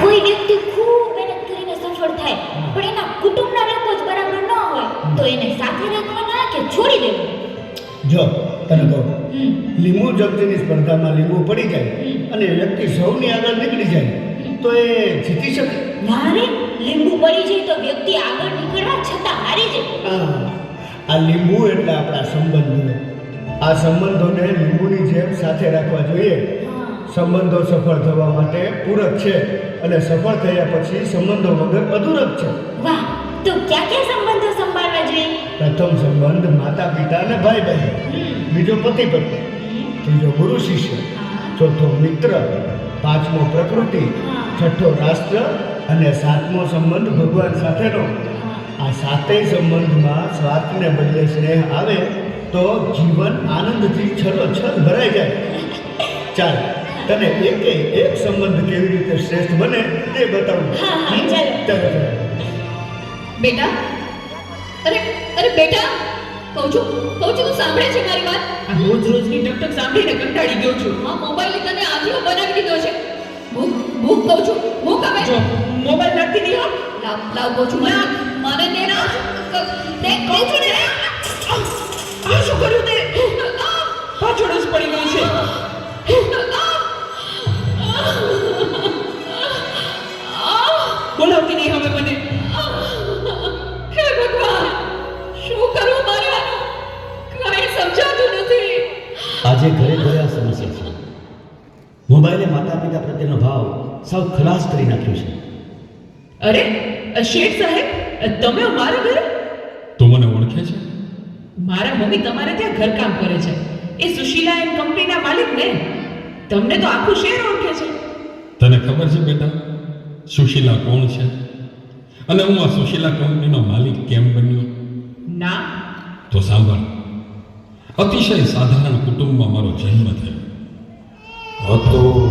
કોઈ વ્યક્તિ ખૂબ મહેનત કરીને સફળ થાય પણ એના કુટુંબના લોકો જ બરાબર ન હોય તો એને સાથે રાખવાના કે છોડી દેવું જો તને કહું. લીંબુ જપ્તીની સ્પર્ધામાં લીંબુ પડી જાય અને વ્યક્તિ સૌની આગળ નીકળી જાય તો એ જીતી શકે. ના રે લીંબુ પડી જાય તો વ્યક્તિ આગળ નીકળવા છતાં હારી જાય. આ લીંબુ એટલે આપણા સંબંધો. આ સંબંધોને લીંબુની જેમ સાથે રાખવા જોઈએ. સંબંધો સફળ થવા માટે પૂરક છે અને સફળ થયા પછી સંબંધો વગર અધૂરક છે વાહ તો ક્યાં ક્યાં સંબંધો સંભાળવા જોઈએ પ્રથમ સંબંધ માતા પિતા અને ભાઈ બહેન બીજો પતિ પત્ની. ત્રીજો ગુરુ શિષ્ય. ચોથો મિત્ર પાંચમો પ્રકૃતિ. છઠ્ઠો રાષ્ટ્ર અને સાતમો સંબંધ ભગવાન સાથેનો આ સાતેય સંબંધમાં સ્વાર્થને બદલે સ્નેહ આવે તો જીવન આનંદથી છલોછલ ભરાઈ જાય ચાલ તને એકે એક સંબંધ કેવી રીતે શ્રેષ્ઠ બને તે બતાવું. હા, હા? ચાલો. બેટા? અરે અરે બેટા? કહું છું કહું છું તું સાંભળે છે મારી વાત? આ રોજ રોજની ટકટક સાંભળીને કંટાળી ગયો છું. આ મોબાઈલ તને આંધળો બનાવી દીધો છે. ભૂખ ભૂખ કહું છું ભૂખ આવે જો મોબાઈલ નાખી દીધો લાવ લાવ કહું છું મને મને દે ના. તે કહું છું ને. આ શું કર્યું તે? પાછળ જ પડી ગઈ નહીં હવે મને. હે ભગવાન શું કરું મારે? આનું સમજાતું નથી. આજે ઘરે ઘરે આ સમસ્યા છે. મોબાઈલે માતા પિતા પ્રત્યેનો ભાવ સાવ ખલાસ કરી નાખ્યો છે. અરે શેઠ સાહેબ તમે અમારા ઘરે? તું મને ઓળખે છે? મારા મમ્મી તમારે ત્યાં ઘરકામ કરે છે. એ સુશીલા એન્ડ કંપનીના માલિક ને. તમને તો આખું શહેર ઓળખે છે. તને ખબર છે બેટા સુશીલા કોણ છે? અને હું આ સુશીલા કંપનીનો માલિક કેમ બન્યો? ના. તો સાંભળ. અતિશય સાધારણ કુટુંબમાં મારો જન્મ થયો. હતો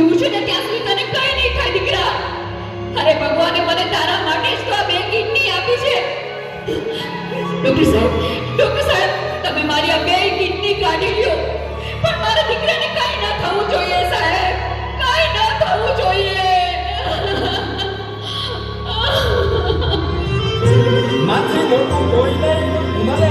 જીવું છું ને ત્યાં સુધી તને કઈ નહીં થાય, દીકરા. અરે ભગવાને મને તારા માટે જ તો આ બે કિડની આપી છે. ડોક્ટર સાહેબ ડોક્ટર સાહેબ, તમે મારી આ બે કિડની કાઢી લ્યો. પણ મારા દીકરાને કઈ ના થવું જોઈએ, સાહેબ. કઈ ના થવું જોઈએ. માથે મોટું કોઈ નહીં. મને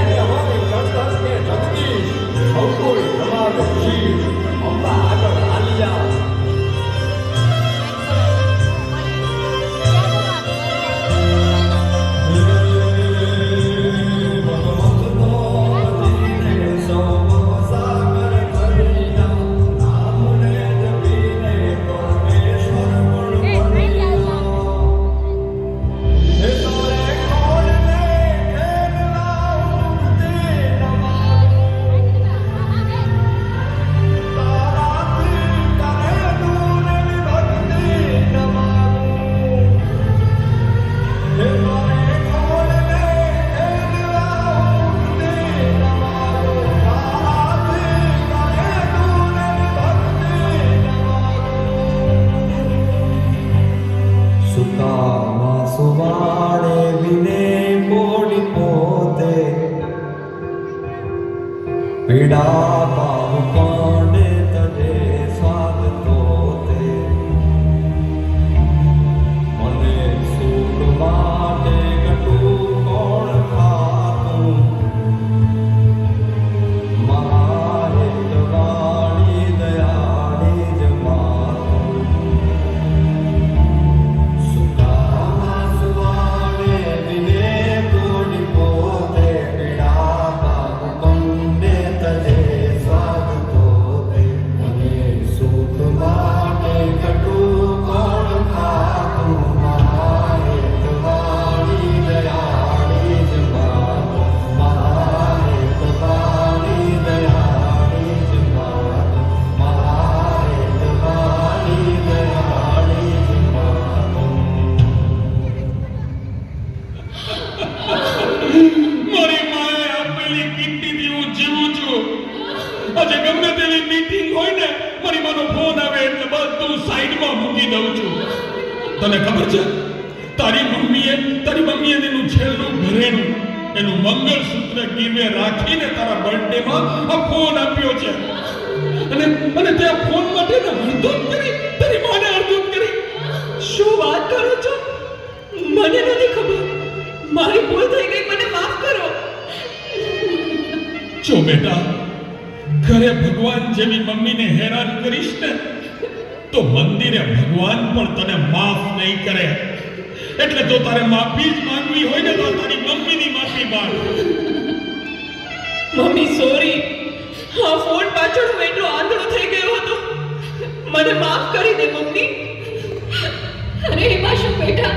દઉં છું. તને ખબર છે? તારી મમ્મીએ તારી મમ્મીએ તેનું છેલ્લું ઘરેણું, એનું મંગળસૂત્ર ગીરવે રાખીને તારા બર્થડેમાં આ ફોન આપ્યો છે. અને અને તે ફોન માટે ને હરદોત કરી, તારી માને હરદોત કરી. શું વાત કરો છો? મને નથી ખબર. મારી ભૂલ થઈ ગઈ, મને માફ કરો. જો બેટા, ઘરે ભગવાન જેવી મમ્મીને હેરાન કરીશ ને તો મંદિરે ભગવાન પણ તને માફ નહીં કરે. એટલે જો તારે માફી જ માંગવી હોય ને તો તારી મમ્મીની માફી માંગ. મમ્મી સોરી હા ફોન પાછળ હું એટલો આંધળો થઈ ગયો હતો. મને માફ કરી દે, મમ્મી. અરે એમાં શું બેટા.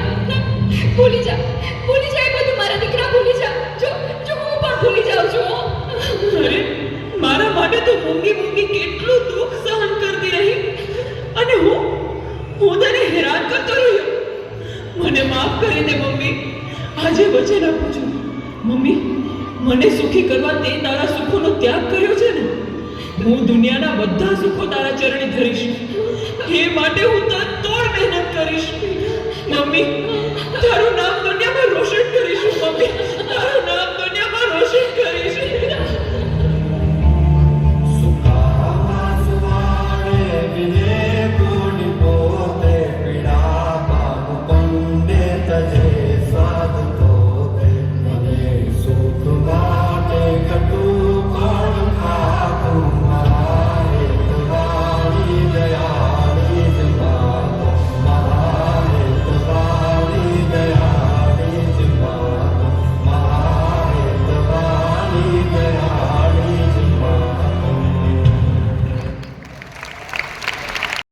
ભૂલી જા. ભૂલી જા એ બધું. મારા દીકરા ભૂલી જા. જો જો, હું પણ ભૂલી જાઉં છું અરે, મારા માટે તો મૂંગી મૂંગી કેટલું દુઃખ સહન કરતી રહી અને હું હું તને હેરાન કરતો રહ્યો મને માફ કરી દે મમ્મી, આજે વચન આપું છું. મમ્મી, મને સુખી કરવા તે તારા સુખોનો ત્યાગ કર્યો છે ને? હું દુનિયાના બધા સુખો તારા ચરણે ધરીશ. એ માટે હું તન તોડ મહેનત કરીશ. મમ્મી